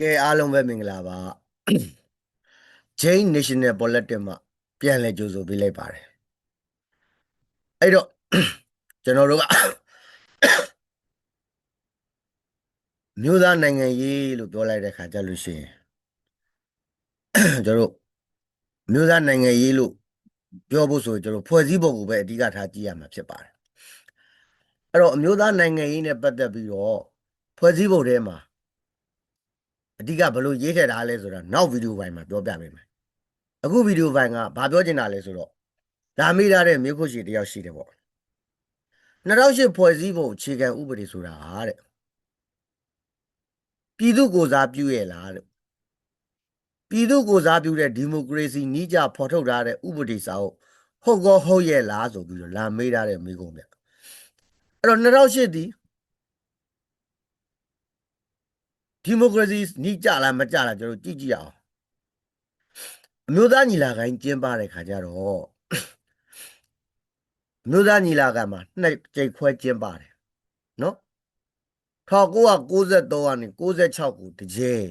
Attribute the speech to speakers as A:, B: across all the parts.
A: ကဲအားလုံးပဲမင်္ဂလာပါ Chain National Politics မှာပြန်လဲကြိုဆိုပေးလိုက်ပါတယ်အဲ့တော့ကျွန်တော်တို့ကမြို့သားနိုင်ငံရေးလို့ပြောလိုက်တဲ့ခါကြလို့ရှိရင်ကျွန်တော်တို့မြို့သားနိုင်ငံရေးလို့ပြောဖို့ဆိုရင်ကျွန်တော်ဖွဲ့စည်းပုံကိုပဲအဓိကထားကြည့်ရမှာဖြစ်ပါတယ်အဲ့တော့အမျိုးသားနိုင်ငံရေးနဲ့ပတ်သက်ပြီးတော့ဖွဲ့စည်းပုံထဲမှာ အဓိကဘယ်လိုရေးထည့်ထားလဲဆိုတာနောက်ဗီဒီယိုပိုင်းမှာပြောပြပေးမယ်အခုဗီဒီယိုပိုင်းကဘာပြောချင်တာလဲဆိုတော့ဒါမိထားတဲ့မြို့ခုရှိတယောက်ရှိတယ်ပေါ့2008ဖွဲ့စည်းပုံအခြေခံဥပဒေဆိုတာဟာတဲ့ပြည်သူကိုယ်စားပြုရဲ့လားတဲ့ပြည်သူကိုယ်စားပြုတဲ့ဒီမိုကရေစီနီးကြဖော်ထုတ်ထားတဲ့ဥပဒေစာအုပ်ဟုတ်ကောဟုတ်ရဲ့လားဆိုပြီးတော့လာမေးထားတဲ့မိကုံးဗျအဲ့တော့2008ဒီ ဒီမိုကရေစီနီးကြလားမကြလားကျွန်တော်ကြည့်ကြည့်အောင်အမျိုးသားညီလာခံကျင်းပတဲ့ခါကျတော့အမျိုးသားညီလာခံမှာနှစ်ကြိမ်ခွဲကျင်းပါတယ်နော်1993ကနေ96ကိုတစ်ကြိမ်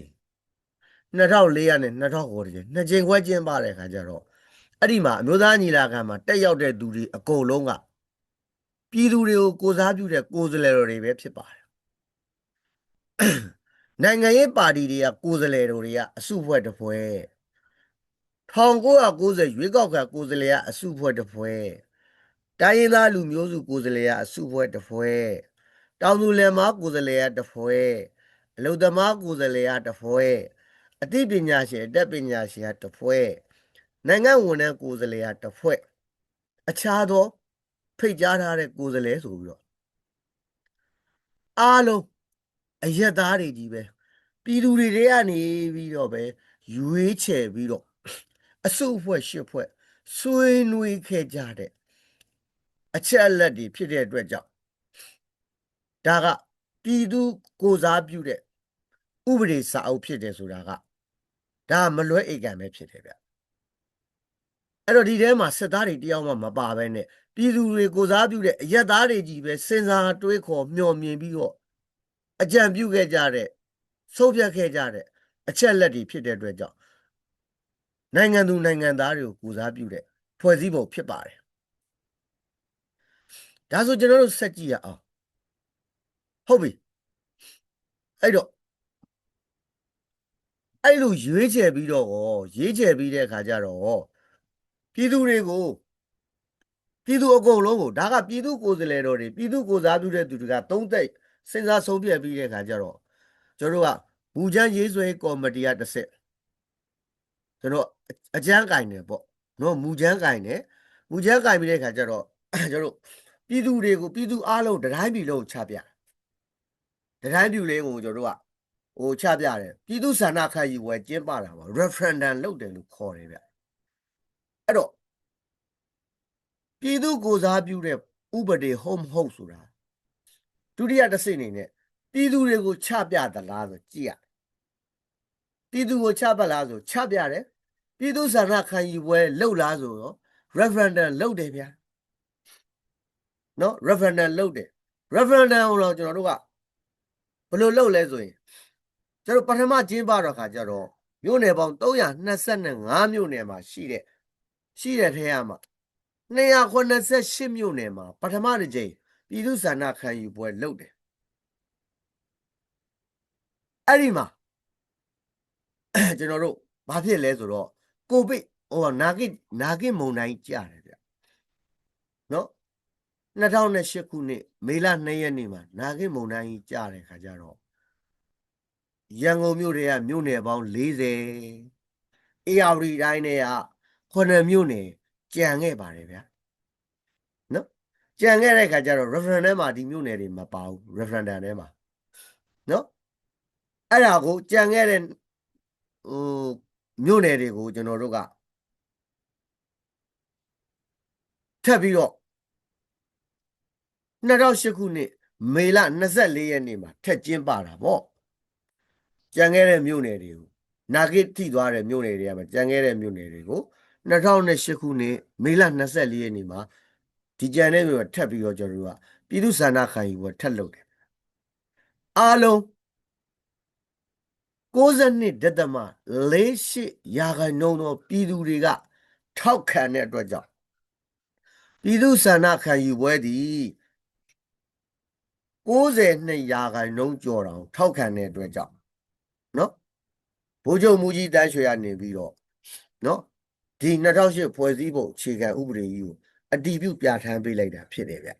A: 2004ကနေ2009တစ်ကြိမ်နှစ်ကြိမ်ခွဲကျင်းပတဲ့ခါကျတော့အဲ့ဒီမှာအမျိုးသားညီလာခံမှာတက်ရောက်တဲ့သူတွေအကုန်လုံးကပြည်သူတွေကိုကိုစားပြုတဲ့ကိုယ်စားလှယ်တော်တွေပဲဖြစ်ပါတယ် နိုင်ငံရေးပါတီတွေကကိုယ်စားလှယ်တော်တွေကအစုဖွဲ့တစ်ဖွဲ့1990ရွေးကောက်ခံကိုယ်စားလှယ်ကအစုဖွဲ့တစ်ဖွဲ့တိုင်းရင်းသားလူမျိုးစုကိုယ်စားလှယ်ကအစုဖွဲ့တစ်ဖွဲ့တောင်သူလယ်မားကိုယ်စားလှယ်ကတစ်ဖွဲ့အလုသမားကိုယ်စားလှယ်ကတစ်ဖွဲ့အသိပညာရှင်အတတ်ပညာရှင်ကတစ်ဖွဲ့နိုင်ငံဝန်ထမ်းကိုယ်စားလှယ်ကတစ်ဖွဲ့အခြားသော ဖိတ်ကြားထားတဲ့ကိုယ်စားလှယ်ဆိုပြီးတော့အားလုံး အယက်သားတွေကြီးပဲပြည်သူတွေတွေကနေပြီးတော့ပဲရွေးချယ်ပြီးတော့အစုအဖွဲ့ရှစ်ဖွဲ့ဆွေးနွေးခဲ့ကြတဲ့အချက်အလက်တွေဖြစ်တဲ့အတွက်ကြောင့်ဒါကပြည်သူကိုစားပြုတဲ့ဥပဒေစာအုပ်ဖြစ်တယ်ဆိုတာကဒါမလွဲဧကံပဲဖြစ်တယ်ဗျအဲ့တော့ဒီထဲမှာစစ်သားတွေတယောက်မှမပါဘဲနဲ့ပြည်သူတွေကိုစားပြုတဲ့အရက်သားတွေကြီးပဲစဉ်းစားတွေးခေါ်မျှော်မြင်ပြီးတော့ အကြံပြုခဲ့ကြတဲ့ဆုံးဖြတ်ခဲ့ကြတဲ့အချက်လက်တွေဖြစ်တဲ့အတွက်ကြောင့်နိုင်ငံသူနိုင်ငံသားတွေကိုကူစားပြုတဲ့ဖွဲ့စည်းပုံဖြစ်ပါတယ်ဒါဆိုကျွန်တော်တို့ဆက်ကြည့်ရအောင်ဟုတ်ပြီအဲ့တော့အဲ့လိုရွေးချယ်ပြီးတော့ရွေးချယ်ပြီးတဲ့အခါကျတော့ပြည်သူတွေကိုပြည်သူအကုန်လုံးကိုဒါကပြည်သူကိုယ်စားလှယ်တော်တွေပြည်သူကိုယ်စားပြုတဲ့သူတွေကသုံးသက် စဉ်းစားဆုံးဖြတ်ပြီးတဲ့အခါကျတော့ကျွန်တော်တို့ကဘူချမ်းရေးဆွဲကော်မတီကတစ်ဆက်ကျွန်တော်အကြမ်းကင်တယ်ပေါ့နော်မူချမ်းကင်တယ်မူချမ်းကင်ပြီးတဲ့အခါကျတော့ကျွန်တော်တို့ပြည်သူတွေကိုပြည်သူအားလုံးတတိုင်းပြည်လုံးချပြတတိုင်းပြည်လေးကိုကျွန်တော်တို့ကဟိုချပြတယ်ပြည်သူဆန္ဒခံယူဝယ်ကျင်းပတာပါ referendum လုပ်တယ်လို့ခေါ်တယ်ဗျအဲ့တော့ပြည်သူကိုစားပြုတဲ့ဥပဒေဟုတ်မဟုတ်ဆိုတာ ဒုတိယတစ်စိတ်အနေနဲ့ပြည်သူတွေကိုချပြသလားဆိုကြည့်ရပြည်သူကိုချပြလားဆိုချပြတယ်ပြည်သူဆန္ဒခံယူပွဲလုပ်လားဆိုတော့ referendum လုပ်တယ်ဗျာနော် referendum လုပ်တယ် referendum ကိုတော့ကျွန်တော်တို့ကဘယ်လိုလုပ်လဲဆိုရင်ကျွန်တော်ပထမကျင်းပတော့ခါကျတော့မြို့နယ်ပေါင်း325မြို့နယ်မှာရှိတဲ့ရှိတဲ့ထဲမှာ288မြို့နယ်မှာပထမတစ်ကြိမ် ပြည်သူ့ဆန္ဒခံယူပွဲလုပ်တယ်အဲ့ဒီမှာကျွန်တော်တို့ဘာဖြစ်လဲဆိုတော့ကိုဗစ်ဟိုနာဂိနာဂိမုန်တိုင်းကြတယ်ဗျနော်2008ခုနှစ်မေလ2ရက်နေ့မှာနာဂိမုန်တိုင်းကြတဲ့ခါကျတော့ရန်ကုန်မြို့တွေကမြို့နယ်ပေါင်း40အေရဝတီတိုင်းတွေက9မြို့နယ်ကြံခဲ့ပါတယ်ဗျာနော် ကြံခဲ့တဲ့ခါကျတော့ referendum မှာဒီမြို့နယ်တွေမပါဘူး referendum ထဲမှာနော်အဲ့ဒါကိုကြံခဲ့တဲ့ဟိုမြို့နယ်တွေကိုကျွန်တော်တို့ကထပ်ပြီးတော့2008ခုနှစ်မေလ24ရက်နေ့မှာထက်ကျင်းပတာပေါ့ကြံခဲ့တဲ့မြို့နယ်တွေကိုနာဂစ်ထိသွားတဲ့မြို့နယ်တွေကမှာကြံခဲ့တဲ့မြို့နယ်တွေကို2008ခုနှစ်မေလ24ရက်နေ့မှာ ဒီကြံတဲ့မြို့ထပ်ပြီးတော့ကျွန်တော်တို့ကပြည်သူ့ဆန္ဒခံယူပွဲထက်လုပ်တယ်အားလုံး62ဒသမ48ရာခိုင်နှုန်းသောပြည်သူတွေကထောက်ခံတဲ့အတွက်ကြောင့်ပြည်သူဆန္ဒခံယူပွဲသည်62ရာခိုင်နှုန်းကျော်တောင်ထောက်ခံတဲ့အတွက်ကြောင့်နော်ဘိုးချုပ်မူကြီးတန်းရွှေရနေပြီးတော့နော်ဒီ2008ဖွဲ့စည်းပုံအခြေခံဥပဒေကြီးကို အတည်ပြုပြဋ္ဌာန်းပေးလိုက်တာဖြစ်တယ်ဗျ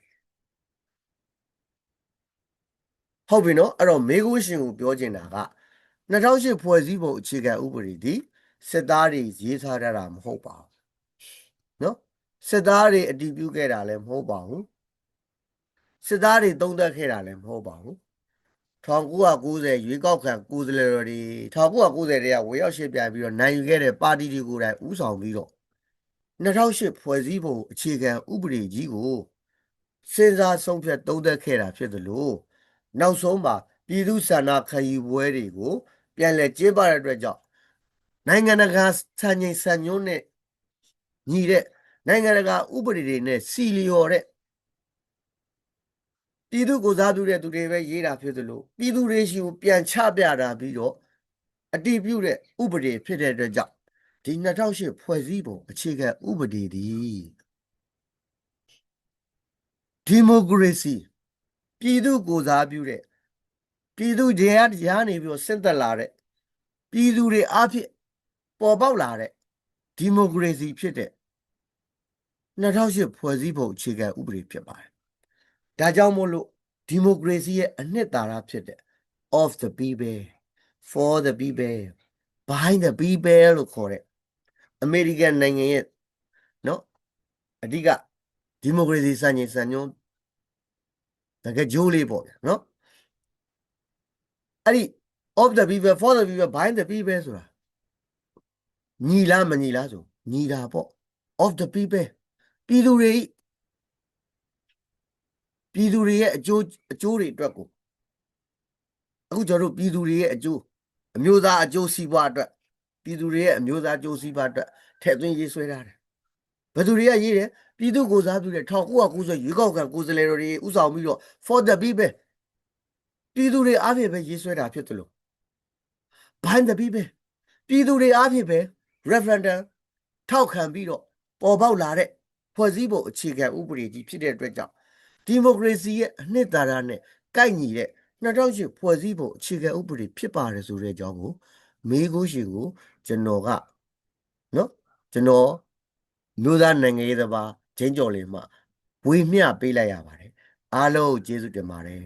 A: ဟုတ်ပြီနော်အဲ့တော့မေကုရှင်ကိုပြောချင်တာက2008ဖွဲ့စည်းပုံအခြေခံဥပဒေဒီစစ်သားတွေရေးထားတာမဟုတ်ပါဘူးနော်စစ်သားတွေအတည်ပြုခဲ့တာလည်းမဟုတ်ပါဘူးစစ်သားတွေတုံးသက်ခဲ့တာလည်းမဟုတ်ပါဘူး1990ရွေးကောက်ခံကိုယ်စားလှယ်တော်တွေ1990တည်းကဝေရောက်ရှေ့ပြပြီးတော့နိုင်ယူခဲ့တဲ့ပါတီတွေကိုယ်တိုင်ဥဆောင်ပြီးတော့ 2008ဖွဲ့စည်းပုံအခြေခံဥပဒေကြီးကိုစဉ်းစားဆုံးဖြတ်သုံးသပ်ခဲ့တာဖြစ်သလိုနောက်ဆုံးမှာပြည်သူဆန္ဒခံယူပွဲတွေကို ပြန်လည်ကျင်းပတဲ့အတွက်ကြောင့်နိုင်ငံတကာစံချိန်စံညွှန်းနဲ့ညီတဲ့နိုင်ငံတကာဥပဒေတွေနဲ့စီလျော်တဲ့ပြည်သူကိုစားပြုတဲ့သူတွေပဲရေးတာဖြစ်သလိုပြည်သူတွေရှိကိုပြန်ချပြတာပြီးတော့အတည်ပြုတဲ့ဥပဒေဖြစ်တဲ့အတွက်ကြောင့် ဒီ2008ဖွဲ့စည်းပုံအခြေခံဥပဒေသည်ဒီမိုကရေစီပြည်သူကိုစားပြုတဲ့ပြည်သူတရားတရားနေပြီးတော့ဆင့်သက်လာတဲ့ပြည်သူတွေအားဖြင့်ပေါ်ပေါက်လာတဲ့ဒီမိုကရေစီဖြစ်တဲ့2008ဖွဲ့စည်းပုံအခြေခံဥပဒေဖြစ်ပါတယ်။ဒါကြောင့်မို့လို့ဒီမိုကရေစီရဲ့အနှစ်သာရဖြစ်တဲ့ of the people for the people behind the people လို့ခေါ်တဲ့ အမေရိကန်နိုင်ငံရဲ့နော်အဓိကဒီမိုကရေစီစံချိန်စံညွှန်းတကယ်ကြိုးလေးပေါ့ဗျာနော်အဲ့ဒီ of the people for the people behind the people ဆိုတာညီလားမညီလားဆိုညီတာပေါ့ of the people ပြည်သူတွေပြည်သူတွေရဲ့အကျိုးအကျိုးတွေအတွက်ကိုအခုကျွန်တော်တို့ပြည်သူတွေရဲ့အကျိုးအမျိုးသားအကျိုးစီးပွားအတွက် ပြည်သူတွေရဲ့အမျိုးသားအကျိုးစီးပွားအတွက်ထည့်သွင်းရေးဆွဲထားတယ်ဘယ်သူတွေကရေးတယ်ပြည်သူကိုစားပြုတဲ့1990ရွေးကောက်ခံကိုယ်စားလှယ်တွေဥဆောင်ပြီးတော့ for the people ပြည်သူတွေအားဖြင့်ပဲရေးဆွဲတာဖြစ်တယ်လို့ behind the people ပြည်သူတွေအားဖြင့်ပဲ referendum ထောက်ခံပြီးတော့ပေါ်ပေါက်လာတဲ့ဖွဲ့စည်းပုံအခြေခံဥပဒေကြီးဖြစ်တဲ့အတွက်ကြောင့်ဒီမိုကရေစီရဲ့အနှစ်သာရနဲ့ကိုက်ညီတဲ့2008ဖွဲ့စည်းပုံအခြေခံဥပဒေဖြစ်ပါတယ်ဆိုတဲ့အကြောင်းကို မေးခွန်းရှင်ကိုကျွန်တော်ကနော်ကျွန်တော်မျိုးသားနိုင်ငံရေးသဘာဂျင်းကျော်လေးမှဝေမျှပေးလိုက်ရပါတယ်အားလုံးကျေးဇူးတင်ပါတယ်